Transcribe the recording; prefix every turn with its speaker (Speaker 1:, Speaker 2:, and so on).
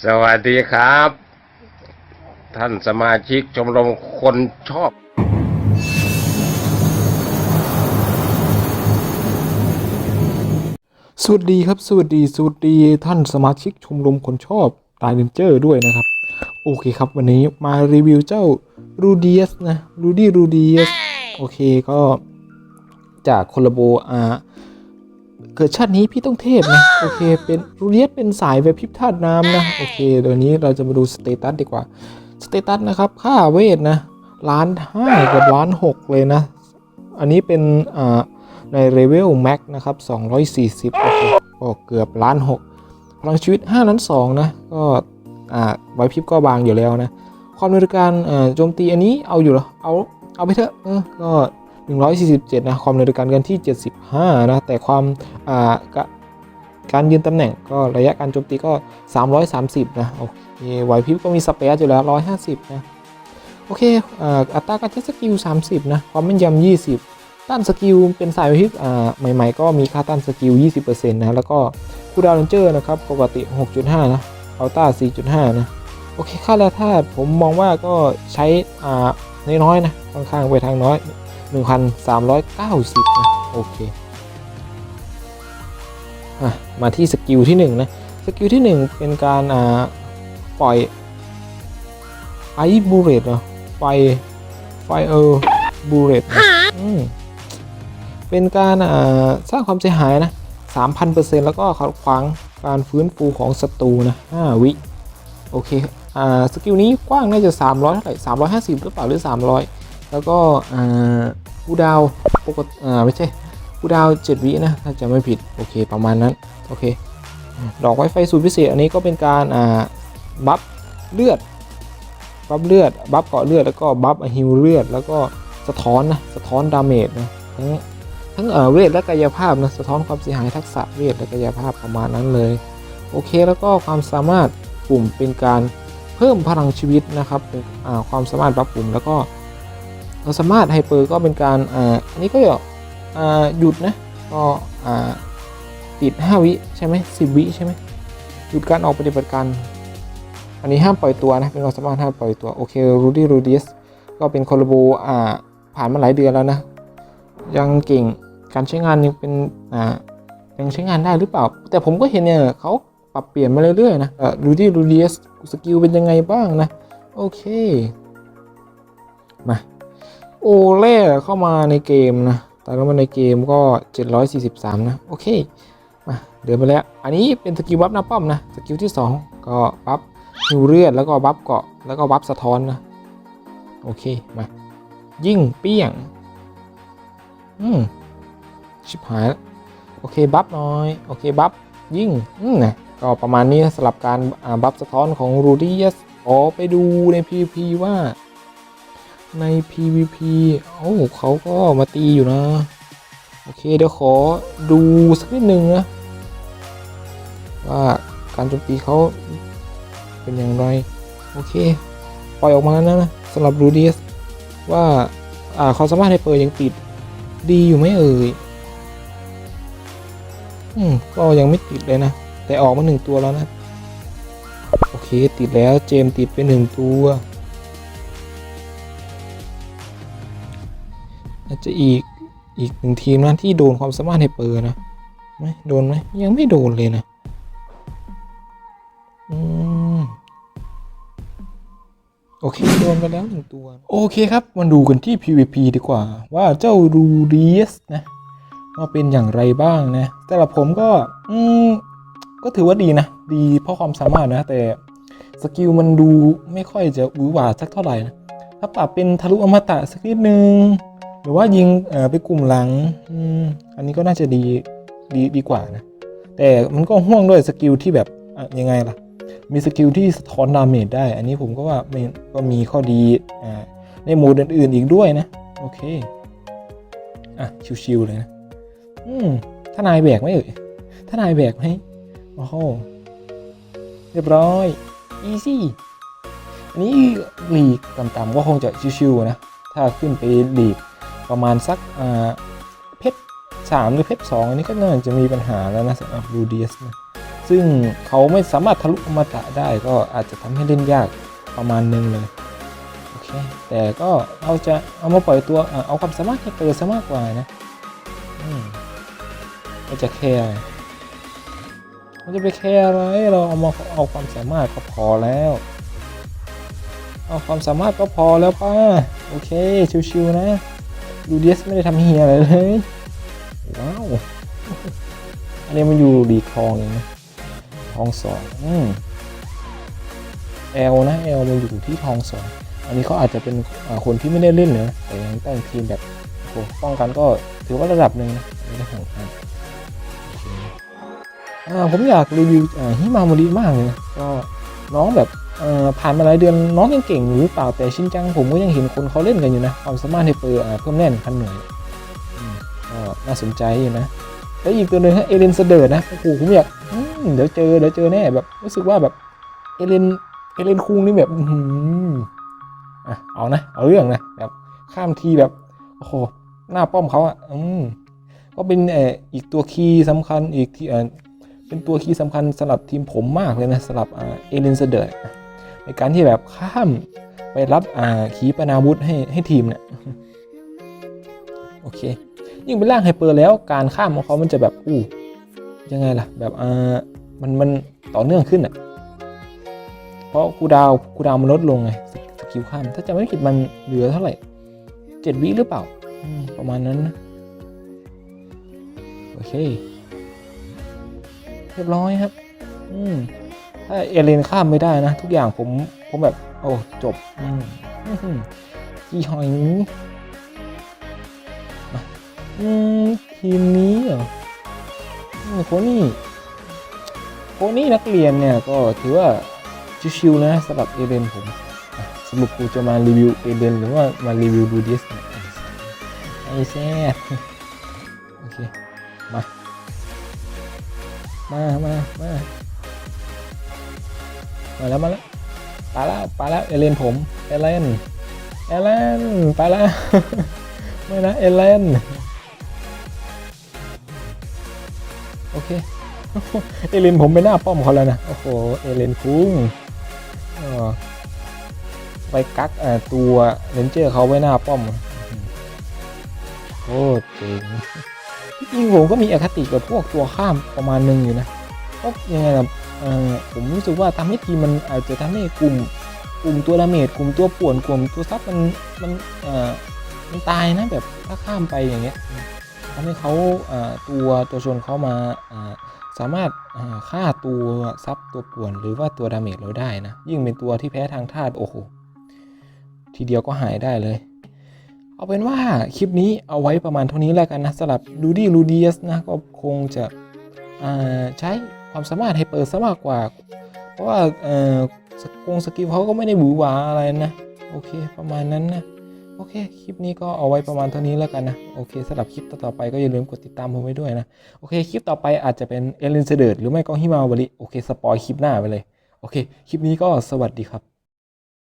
Speaker 1: สวัสดีครับ ท่านสมาชิกชมรมคนชอบ
Speaker 2: สวัสดีครับ สวัสดีสวัสดีท่านสมาชิกชมรมคนชอบตายเลนเจอร์ด้วยนะครับ โอเคครับวันนี้มารีวิวเจ้ารูเดียสนะรูดี้รูเดียสโอเคก็จากคนละโบอา เกิดชาตินี้พี่ต้องเทพนะโอเค เป็นรูเดียสเป็นสายแบบพิบธาตุน้ำนะโอเคเดี๋ยวนี้เราจะมาดูสเตตัสดีกว่าสเตตัสนะครับค่าเวทนะล้านห้ากับล้านหกเลยนะ อันนี้เป็นอ่าในเลเวลแม็กนะครับ240โอ้โหก็เกือบล้านหกพลังชีวิต5ล้าน2นะก็อ่าไวพริบก็บางอยู่แล้วนะ ความเร็วในการเอ่อโจมตีอันนี้เอาอยู่เหรอเอาเอาไปเถอะเออก็ 147นะความเร็วในการเกินที่ 75นะแต่ความอ่ากการยืนตำแหน่งก็ระยะการโจมตีก็ 330 นะ โอเคไหวพริบก็มีสเปซอยู่แล้ว 150 นะ โอเคอัตราการใช้สกิล 30 นะ ความแม่นยำ 20 ต้านสกิลเป็นสายวิปอ่าใหม่ ๆ ก็มีค่าต้านสกิล 20%นะ แล้วก็คูดาวเลนเจอร์นะครับ ปกติ 6.5 นะอัลต้า 4.5 นะ โอเค ค่าแร่ธาตุผมมองว่าก็ใช้น้อยๆนะ ค่อนข้างไปทางน้อย 1,390 นะ โอเคอะมาที่สกิลที่ 1 นะ สกิลที่ 1 เป็นการอ่าปล่อยไอบูเรตเหรอไฟไฟเออร์บูเรตอืมเป็นการอ่าสร้างความเสียหายนะ 3,000%แล้วก็ขัดขวางการฟื้นฟูของศัตรูนะ5วิ โอเค อ่า สกิลนี้กว้างน่าจะ 300เท่าไหร่350 หรือเปล่าหรือ 300 แล้วก็กูดาวปกติไม่ใช่กูดาว7วินะถ้าจะไม่ผิดโอเคประมาณนั้นโอเคดอกไวไฟสูตรพิเศษอันนี้ก็เป็นการบัฟเลือดบัฟเลือดบัฟเกาะเลือดแล้วก็บัฟฮิวเลือดแล้วก็สะท้อนนะสะท้อนดาเมจนะทั้งทั้งเวทและกายภาพนะสะท้อนความเสียหายทักษะเวทและกายภาพประมาณนั้นเลยโอเคแล้วก็ความสามารถปุ่มเป็นการเพิ่มพลังชีวิตนะครับเป็นความสามารถปรับปุ่มแล้วก็ เราสามารถไฮเปอร์ก็เป็นการอ่าอันนี้ก็อ่าหยุดนะก็อ่าติด 5 วิใช่ไหม10วิใช่ไหมหยุดการออกปฏิบัติการอันนี้ห้ามปล่อยตัวนะเป็นความสามารถห้ามปล่อยตัวโอเครูดี้รูดิสก็เป็นคอลโบอ่าผ่านมาหลายเดือนแล้วนะ ยังเก่งการใช้งานยังเป็นอ่ายังใช้งานได้หรือเปล่า แต่ผมก็เห็นเนี่ยเขาปรับเปลี่ยนมาเรื่อยๆนะรูดี้รูดีสสกิลเป็นยังไงบ้างนะ โอเค มา โอเล่เข้ามาในเกมนะแต่แล้วมาในเกมก็ 743 นะ โอเค มาเดินไปแล้ว อันนี้เป็นสกิลบัฟหน้าป้อมนะ สกิลที่ 2 ก็บัฟฮิวเลือดแล้วก็บัฟเกาะแล้วก็บัฟสะท้อนนะ โอเค มา ยิ่งเปี้ยง อืม ชิบหายแล้วโอเค บัฟหน่อย โอเค บัฟยิ่ง อืมนะก็ประมาณนี้สำหรับการบัฟสะท้อนของรูดี้ยสขอไปดูใน PVP ว่า ใน PVP โอ้าเขาก็มาตีอยู่นะ โอเคเดี๋ยวขอดูสักนิดนึงนะ ว่าการโจมตีเขาเป็นอย่างไร โอเค ปล่อยออกมาแล้วนะสำหรับรูดี้ว่าอ่าความสามารถให้เปิดยังติดดีอยู่ไหมเอ่ย อืม ก็ยังไม่ติดเลยนะ แต่ออกมาหนึ่งตัวแล้วนะ โอเค ติดแล้วเจมติดไปหนึ่งตัว อาจจะอีกอีกหนึ่งทีมนะที่โดนความสามารถให้เปิดนะไหมโดนไหมยังไม่โดนเลยนะอืมโอเคโดนไปแล้วหนึ่งตัว โอเคครับมาดูกันที่ PVP ดีกว่า ว่าเจ้ารูเรียสนะว่าเป็นอย่างไรบ้างนะสำหรับผมก็ อืมก็ถือว่าดีนะ ดีเพราะความสามารถนะ แต่สกิลมันดูไม่ค่อยจะหวือหวาสักเท่าไหร่นะถ้าปรับเป็นทะลุอมตะสักนิดนึง หรือว่ายิงไปกลุ่มหลังอันนี้ก็น่าจะดีดีดีกว่านะ แต่มันก็ห่วงด้วยสกิลที่แบบยังไงล่ะ มีสกิลที่สะท้อนดาเมจได้ อันนี้ผมก็ว่าก็มีข้อดีอในโหมดอื่นๆอีกด้วยนะ โอเค อะ ชิวๆเลยนะ อืมถ้านายแบกไหมเอ่ยถ้านายแบกไหมโอ้โหเรียบร้อย อีซี่อันนี้ลีกต่ำๆก็คงจะชิวๆนะ ถ้าขึ้นไปลีก ประมาณสักเพชรสามหรือเพชรสองอันนี้ก็น่าจะมีปัญหาแล้วนะสำหรับยูดียสนะซึ่งเขาไม่สามารถทะลุอมตะได้ก็อาจจะทำให้เล่นยากประมาณนึงเลยโอเคแต่ก็เราจะเอามาปล่อยตัวอเอาความสามารถให้เปิดซะมากกว่านะอืมก็จะแคร์มันจะไปแคร์อะไรเราเอามาเอาความสามารถก็พอแล้วเอาความสามารถก็พอแล้วป้าโอเคชิวๆนะ ดูเดียสไม่ได้ทำเฮียอะไรเลย ว้าว อันนี้มันอยู่ดีคลองเองนะทองสองอืมแอลนะแอลมันอยู่ที่ทองสองอันนี้เขาอาจจะเป็นคนที่ไม่ได้เล่นเนอะแต่ยังตั้งทีมแบบโอ้ป้องกันก็ถือว่าระดับหนึ่งนะในเรื่องของการผมอยากรีวิวฮิมาโมริมากเลยก็ น้องแบบเอ่อผ่านมาหลายเดือนน้องยังเก่งอยู่หรือเปล่าแต่ชินจังผมก็ยังเห็นคนเขาเล่นกันอยู่นะความสามารถในเปอร์เพิ่มแน่นพันหน่วยก็น่าสนใจอยู่นะแล้วอีกตัวหนึ่งฮะเอเลนเสเดิร์ดนะโอ้โหผมอยากเดี๋ยวเจอเดี๋ยวเจอแน่แบบรู้สึกว่าแบบเอเลนเอเลนคุงนี่แบบอื้อหืออะเอานะเอาเรื่องนะแบบข้ามทีแบบโอ้โหหน้าป้อมเขาอะอืมก็เป็นเอออีกตัวคีย์สำคัญอีกที่เออ เป็นตัวคีย์สำคัญสำหรับทีมผมมากเลยนะสำหรับเอเลนเสเดิร์ในการที่แบบข้ามไปรับขีปนาวุธให้ให้ทีมเนี่ยโอเค ยิ่งเป็นร่างไฮเปอร์แล้วการข้ามของเขามันจะแบบอู้ยังไงล่ะ แบบอ่ามันมันต่อเนื่องขึ้นอะเพราะคูดาวคูดาวมันลดลงไงสกิลข้าม ถ้าจะไม่ผิดมันเหลือเท่าไหร่เจ็ดวิหรือเปล่า ประมาณนั้นนะ โอเค เรียบร้อยครับ อืมถ้าเอเลนข้ามไม่ได้นะ ทุกอย่างผมผมแบบ โอ้จบ อืมอื้อหือกี่หอยอืมทีมนี้เหรออืมโคนี่โคนี่นักเรียนเนี่ยก็ถือว่าชิวๆนะสำหรับเอเดนผมสรุปกูจะมารีวิวเอเดนหรือว่ามารีวิวดูดิสไอ้แซ่บโอเค มา มามามามาแล้วมาแล้วไปแล้วไปแล้วเอเลนผมเอเลนเอเลนไปแล้วไม่นะเอเลนโอเคเอเลนผมไปหน้าป้อมเขาแล้วนะโอ้โหเอเลนคุ้งไปกักตัวเลนเจอร์เขาไว้หน้าป้อมโคตรเจ๋ง จริงผมก็มีอคติกับพวกตัวข้ามประมาณหนึงอยู่นะก็ยังไงล่ะผมรู้สึกว่าทำให้ทีมมันอาจจะทำให้กลุ่ม กลุ่มตัวดาเมจกลุ่มตัวป่วนกลุ่มตัวซับมันมันมันตายนะแบบถ้าข้ามไปอย่างเงี้ยทำให้เขาตัวตัวชนเขามาสามารถฆ่าตัวซับตัวป่วนหรือว่าตัวดาเมจเราได้นะยิ่งเป็นตัวที่แพ้ทางธาตุโอ้โหทีเดียวก็หายได้เลย เอาเป็นว่าคลิปนี้เอาไว้ประมาณเท่านี้แล้วกันนะสำหรับดูดี้ลูดีสนะก็คงจะใช้ความสามารถให้เปิดซะมากกว่า เพราะว่าเอ่อสกงสกิลเขาก็ไม่ได้หวือหวาอะไรนะ โอเคประมาณนั้นนะ โอเค คลิปนี้ก็เอาไว้ประมาณเท่านี้แล้วกันนะ โอเคสำหรับคลิปต่อๆไปก็อย่าลืมกดติดตามผมไว้ด้วยนะ โอเค คลิปต่อไปอาจจะเป็นเอลินเซเดิร์ดหรือไม่ก็ฮิมาวาริโอเค สปอยคลิปหน้าไปเลย โอเค คลิปนี้ก็สวัสดีครับ